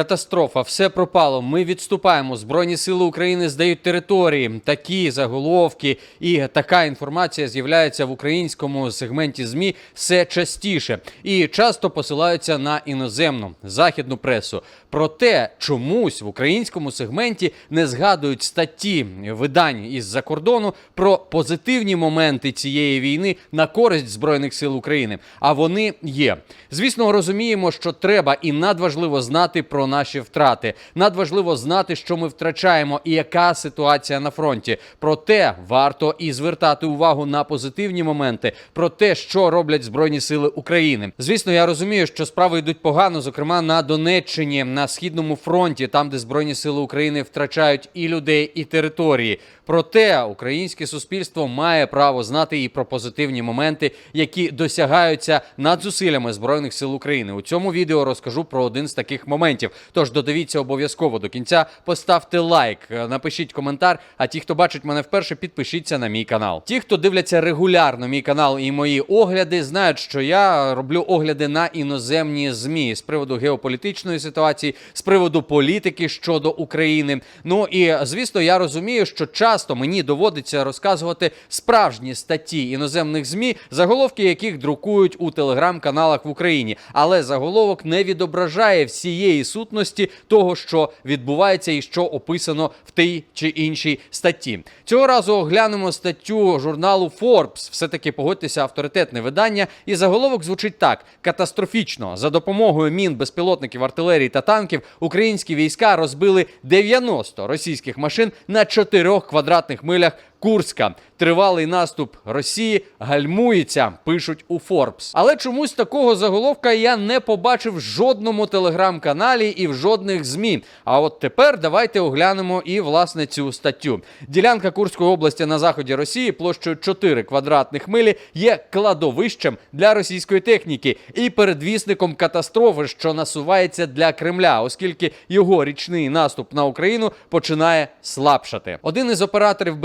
Катастрофа, все пропало. Ми відступаємо. Збройні сили України здають території. Такі заголовки і така інформація з'являється в українському сегменті змі все частіше і часто посилаються на іноземну західну пресу. Проте чомусь в українському сегменті не згадують статті видань із-за кордону про позитивні моменти цієї війни на користь збройних сил України. А вони є. Звісно, розуміємо, що треба і надважливо знати про наші втрати. Надважливо знати, що ми втрачаємо і яка ситуація на фронті. Проте варто і звертати увагу на позитивні моменти, про те, що роблять збройні сили України. Звісно, я розумію, що справи йдуть погано, зокрема на Донеччині, на східному фронті, там, де збройні сили України втрачають і людей, і території. Проте українське суспільство має право знати і про позитивні моменти, які досягаються над зусиллями збройних сил України. У цьому відео розкажу про один з таких моментів. Тож додивіться обов'язково до кінця. Поставте лайк, е, напишіть коментар. А ті, хто бачить мене вперше, підпишіться на мій канал. Ті, хто дивляться регулярно мій канал і мої огляди, знають, що я роблю огляди на іноземні змі з приводу геополітичної ситуації, з приводу політики щодо України. Ну і звісно, я розумію, що часто мені доводиться розказувати справжні статті іноземних змі, заголовки яких друкують у телеграм-каналах в Україні. Але заголовок не відображає всієї сутності того, що відбувається і що описано в тій чи іншій статті. Цього разу оглянемо статтю журналу Forbes. Все таки погодьтеся, авторитетне видання. І заголовок звучить так: катастрофічно за допомогою мін безпілотників артилерії та танків українські війська розбили 90 російських машин на 4 квадратних милях Курська. Тривалий наступ Росії гальмується, пишуть у Forbes. Але чомусь такого заголовка я не побачив в жодному телеграм-каналі і в жодних змі. А от тепер давайте оглянемо і власне цю статтю. Ділянка Курської області на заході Росії площею 4 квадратних милі є кладовищем для російської техніки і передвісником катастрофи, що насувається для Кремля, оскільки його річний наступ на Україну починає слабшати. Один із операторів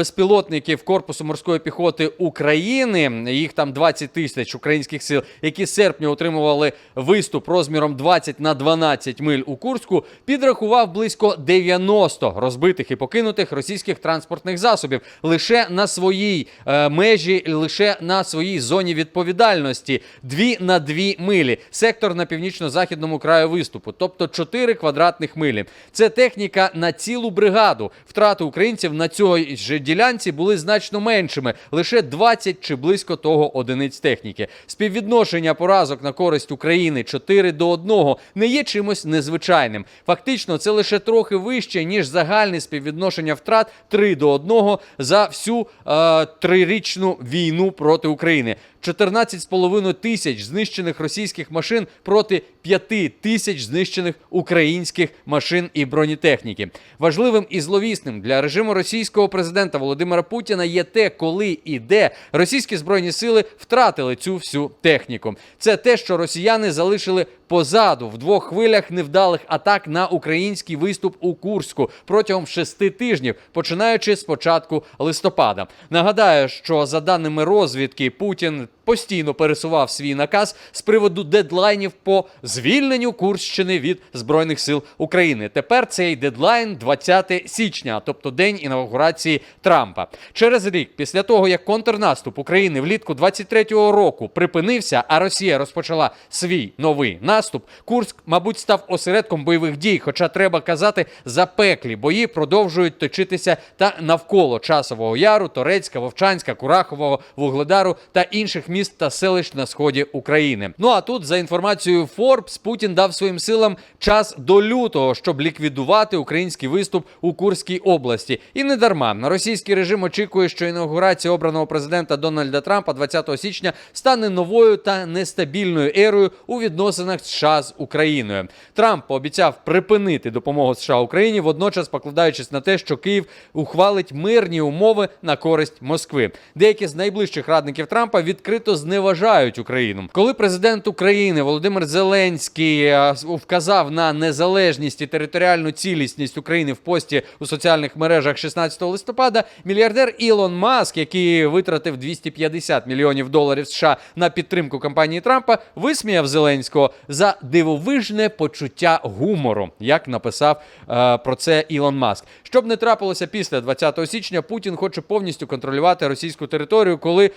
безпілотників корпусу морської піхоти України, їх там 20 тисяч українських сил, які з серпня отримували виступ розміром 20 на 12 миль у Курську, підрахував близько 90 розбитих і покинутих російських транспортних засобів лише на своїй е, межі, лише на своїй зоні відповідальності. Дві на дві милі. Сектор на північно-західному краю виступу, тобто 4 квадратних милі. Це техніка на цілу бригаду. Втрати українців на цій же ділянці були значно меншими, лише 20 чи близько того одиниць техніки. Співвідношення поразок на користь України 4 до 1 не є чимось незвичайним. Фактично, це лише трохи вище ніж загальне співвідношення втрат 3 до 1 за всю е, трирічну війну проти України. 14,5 тисяч знищених російських машин проти 5 тисяч знищених українських машин і бронетехніки. Важливим і зловісним для режиму російського президента Володимира Путіна є те, коли і де російські збройні сили втратили цю всю техніку. Це те, що росіяни залишили позаду в двох хвилях невдалих атак на український виступ у Курську протягом шести тижнів, починаючи з початку листопада. Нагадаю, що за даними розвідки, Путін постійно пересував свій наказ з приводу дедлайнів по звільненню Курщини від збройних сил України. Тепер цей дедлайн 20 січня, тобто день інаугурації Трампа. Через рік після того, як контрнаступ України влітку 23-го року припинився, а Росія розпочала свій новий наступ. Курськ, мабуть, став осередком бойових дій. Хоча треба казати, запеклі бої продовжують точитися та навколо часового яру, Торецька, Вовчанська, Курахового, Вугледару та інших міст та селищ на сході України. Ну а тут, за інформацією Forbes, Путін дав своїм силам час до лютого, щоб ліквідувати український виступ у Курській області. І не дарма російський режим очікує, що інаугурація обраного президента Дональда Трампа 20 січня стане новою та нестабільною ерою у відносинах США з Україною. Трамп пообіцяв припинити допомогу США Україні, водночас покладаючись на те, що Київ ухвалить мирні умови на користь Москви. Деякі з найближчих радників Трампа відкрито нібито зневажають Україну. Коли президент України Володимир Зеленський е, вказав на незалежність і територіальну цілісність України в пості у соціальних мережах 16 листопада, мільярдер Ілон Маск, який витратив 250 мільйонів доларів США на підтримку кампанії Трампа, висміяв Зеленського за дивовижне почуття гумору, як написав е, про це Ілон Маск. Щоб не трапилося після 20 січня, Путін хоче повністю контролювати російську територію, коли е,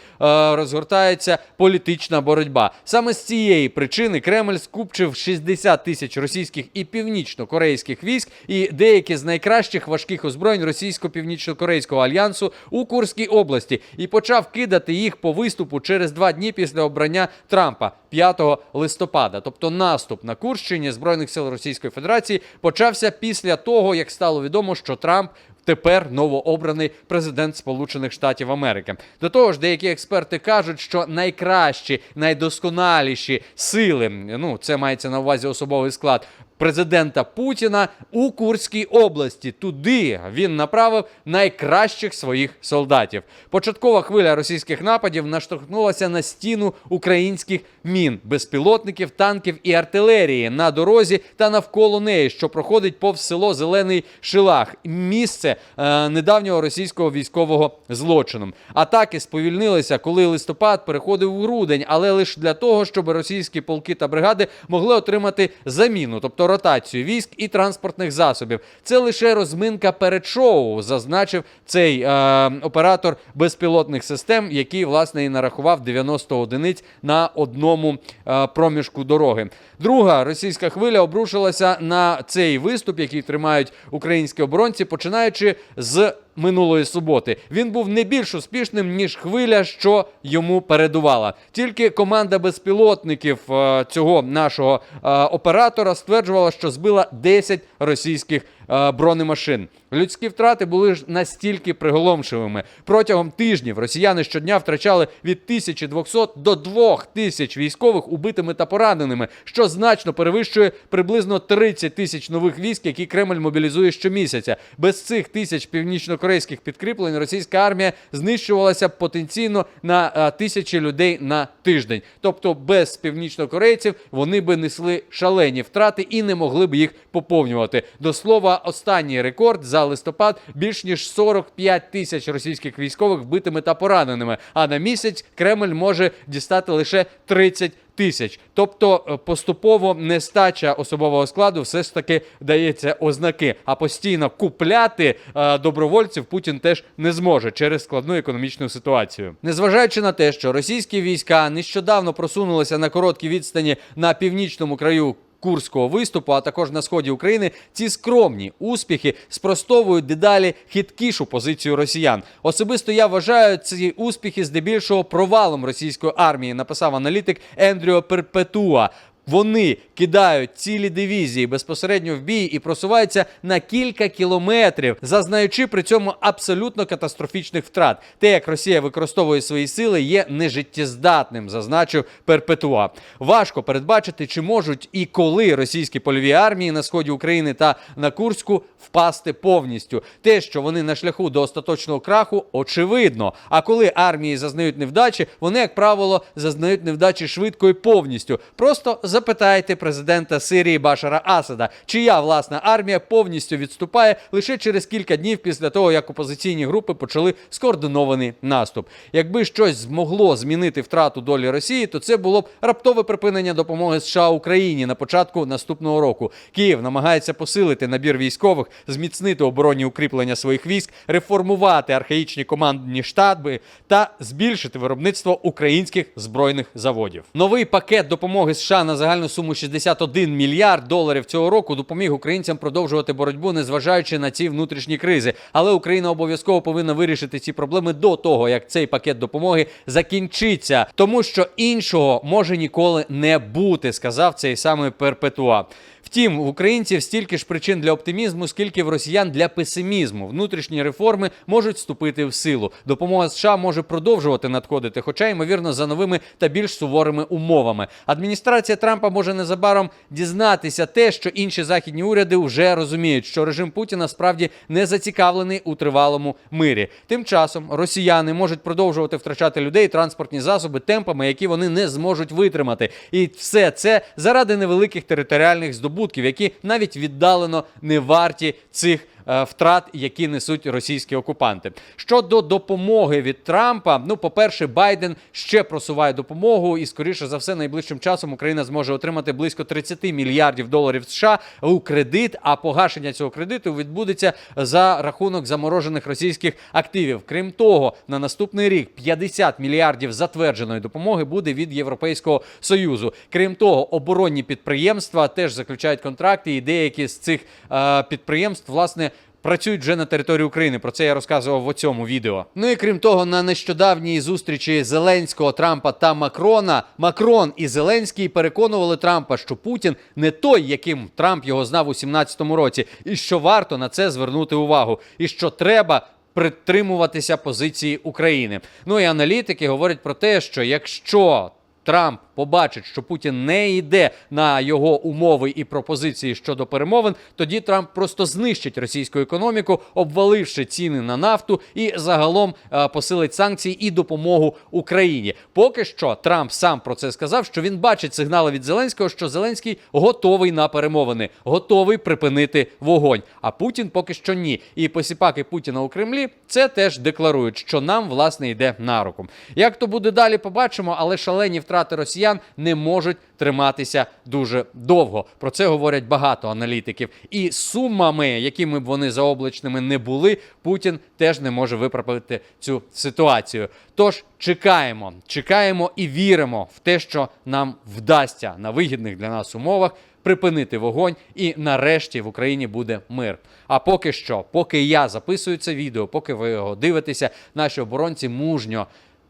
розгортається політична боротьба. Саме з цієї причини Кремль скупчив 60 тисяч російських і північно-корейських військ і деякі з найкращих важких озброєнь російсько-північно-корейського альянсу у Курській області і почав кидати їх по виступу через два дні після обрання Трампа 5 листопада. Тобто наступ на Курщині збройних сил Російської Федерації почався після того, як стало відомо, що Трамп. Тепер новообраний президент Сполучених Штатів Америки. До того ж, деякі експерти кажуть, що найкращі, найдосконаліші сили, ну це мається на увазі особовий склад президента Путіна у Курській області. Туди він направив найкращих своїх солдатів. Початкова хвиля російських нападів наштовхнулася на стіну українських мін, безпілотників, танків і артилерії на дорозі та навколо неї, що проходить повз село Зелений Шилах, місце е, недавнього російського військового злочину. Атаки сповільнилися, коли листопад переходив у грудень, але лише для того, щоб російські полки та бригади могли отримати заміну, тобто ротацію військ і транспортних засобів. Це лише розминка перед шоу, зазначив цей е, оператор безпілотних систем, який власне і нарахував 90 одиниць на одному е, проміжку дороги. Друга російська хвиля обрушилася на цей виступ, який тримають українські оборонці, починаючи з минулої суботи. Він був не більш успішним ніж хвиля, що йому передувала. Тільки команда безпілотників е, цього нашого е, оператора стверджувала, що збила 10 російських бронемашин. Людські втрати були ж настільки приголомшивими. Протягом тижнів росіяни щодня втрачали від 1200 до 2000 військових убитими та пораненими, що значно перевищує приблизно 30 тисяч нових військ, які Кремль мобілізує щомісяця. Без цих тисяч північно-корейських підкріплень російська армія знищувалася потенційно на а, тисячі людей на тиждень. Тобто без північнокорейців вони би несли шалені втрати і не могли б їх поповнювати. До слова, останній рекорд за листопад більш ніж 45 тисяч російських військових вбитими та пораненими. А на місяць Кремль може дістати лише 30 тисяч. Тобто е, поступово нестача особового складу все ж таки дається ознаки. А постійно купляти е, добровольців Путін теж не зможе через складну економічну ситуацію. Незважаючи на те, що російські війська нещодавно просунулися на короткій відстані на північному краю. Курського виступу, а також на сході України, ці скромні успіхи спростовують дедалі хиткішу позицію росіян. Особисто я вважаю ці успіхи здебільшого провалом російської армії, написав аналітик Ендріо Перпетуа. Вони кидають цілі дивізії безпосередньо в бій і просуваються на кілька кілометрів, зазнаючи при цьому абсолютно катастрофічних втрат. Те, як Росія використовує свої сили, є нежиттєздатним, зазначив Перпетуа. Важко передбачити, чи можуть і коли російські польові армії на сході України та на Курську впасти повністю. Те, що вони на шляху до остаточного краху, очевидно. А коли армії зазнають невдачі, вони, як правило, зазнають невдачі швидко і повністю. Просто запитайте президента Сирії Башара Асада, чия власна армія повністю відступає лише через кілька днів після того, як опозиційні групи почали скоординований наступ. Якби щось змогло змінити втрату долі Росії, то це було б раптове припинення допомоги США Україні на початку наступного року. Київ намагається посилити набір військових, зміцнити оборонні укріплення своїх військ, реформувати архаїчні командні штаби та збільшити виробництво українських збройних заводів. Новий пакет допомоги США на загальну суму 61 мільярд доларів цього року допоміг українцям продовжувати боротьбу, незважаючи на ці внутрішні кризи. Але Україна обов'язково повинна вирішити ці проблеми до того, як цей пакет допомоги закінчиться, тому що іншого може ніколи не бути, сказав цей самий Перпетуа. Втім, в українців стільки ж причин для оптимізму, скільки в росіян для песимізму. Внутрішні реформи можуть вступити в силу. Допомога США може продовжувати надходити, хоча ймовірно за новими та більш суворими умовами. Адміністрація Трампа може незабаром дізнатися те, що інші західні уряди вже розуміють, що режим Путіна справді не зацікавлений у тривалому мирі. Тим часом росіяни можуть продовжувати втрачати людей, транспортні засоби темпами, які вони не зможуть витримати. І все це заради невеликих територіальних здобутків, які навіть віддалено не варті цих. Е, Втрат, які несуть російські окупанти. Щодо допомоги від Трампа, ну, по-перше, Байден ще просуває допомогу, і скоріше за все, найближчим часом Україна зможе отримати близько 30 мільярдів доларів США у кредит. А погашення цього кредиту відбудеться за рахунок заморожених російських активів. Крім того, на наступний рік 50 мільярдів затвердженої допомоги буде від Європейського союзу. Крім того, оборонні підприємства теж заключають контракти, і деякі з цих е, підприємств власне. Працюють вже на території України. Про це я розказував в цьому відео. Ну і крім того, на нещодавній зустрічі Зеленського, Трампа та Макрона Макрон і Зеленський переконували Трампа, що Путін не той, яким Трамп його знав у 17-му році, і що варто на це звернути увагу, і що треба. Притримуватися позиції України. Ну і аналітики говорять про те, що якщо Трамп побачить, що Путін не йде на його умови і пропозиції щодо перемовин, тоді Трамп просто знищить російську економіку, обваливши ціни на нафту і загалом е, посилить санкції і допомогу Україні. Поки що Трамп сам про це сказав, що він бачить сигнали від Зеленського, що Зеленський готовий на перемовини, готовий припинити вогонь. А Путін поки що ні. І посіпаки Путіна у Кремлі це теж декларують, що нам власне йде на руку. Як то буде далі, побачимо, але шалені втрати росіян не можуть триматися дуже довго. Про це говорять багато аналітиків. І сумами, якими б вони заоблачними не були, Путін теж не може виправити цю ситуацію. Тож чекаємо, чекаємо і віримо в те, що нам вдасться на вигідних для нас умовах. Припинити вогонь, і нарешті в Україні буде мир. А поки що, поки я записую це відео, поки ви його дивитеся, наші оборонці мужньо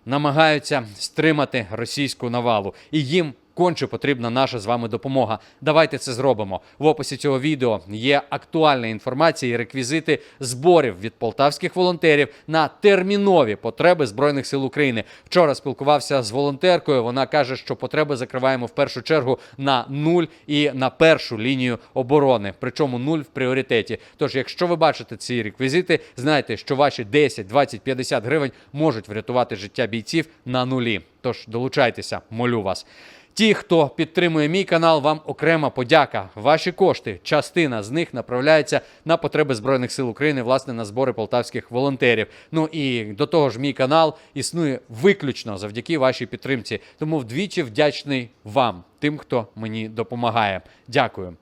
намагаються стримати російську навалу, і їм конче потрібна наша з вами допомога. Давайте це зробимо. В описі цього відео є актуальна інформація і реквізити зборів від полтавських волонтерів на термінові потреби збройних сил України. Вчора спілкувався з волонтеркою. Вона каже, що потреби закриваємо в першу чергу на нуль і на першу лінію оборони. Причому нуль в пріоритеті. Тож, якщо ви бачите ці реквізити, знайте, що ваші 10, 20, 50 гривень можуть врятувати життя бійців на нулі. Тож долучайтеся, молю вас. Ті, хто підтримує мій канал, вам окрема подяка. Ваші кошти, частина з них направляється на потреби Збройних сил України, власне, на збори полтавських волонтерів. Ну і до того ж, мій канал існує виключно завдяки вашій підтримці. Тому вдвічі вдячний вам, тим, хто мені допомагає. Дякую.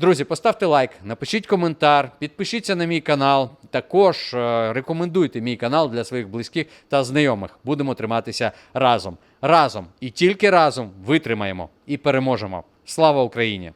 Друзі, поставте лайк, напишіть коментар, підпишіться на мій канал. Також е, рекомендуйте мій канал для своїх близьких та знайомих. Будемо триматися разом. Разом і тільки разом витримаємо і переможемо. Слава Україні!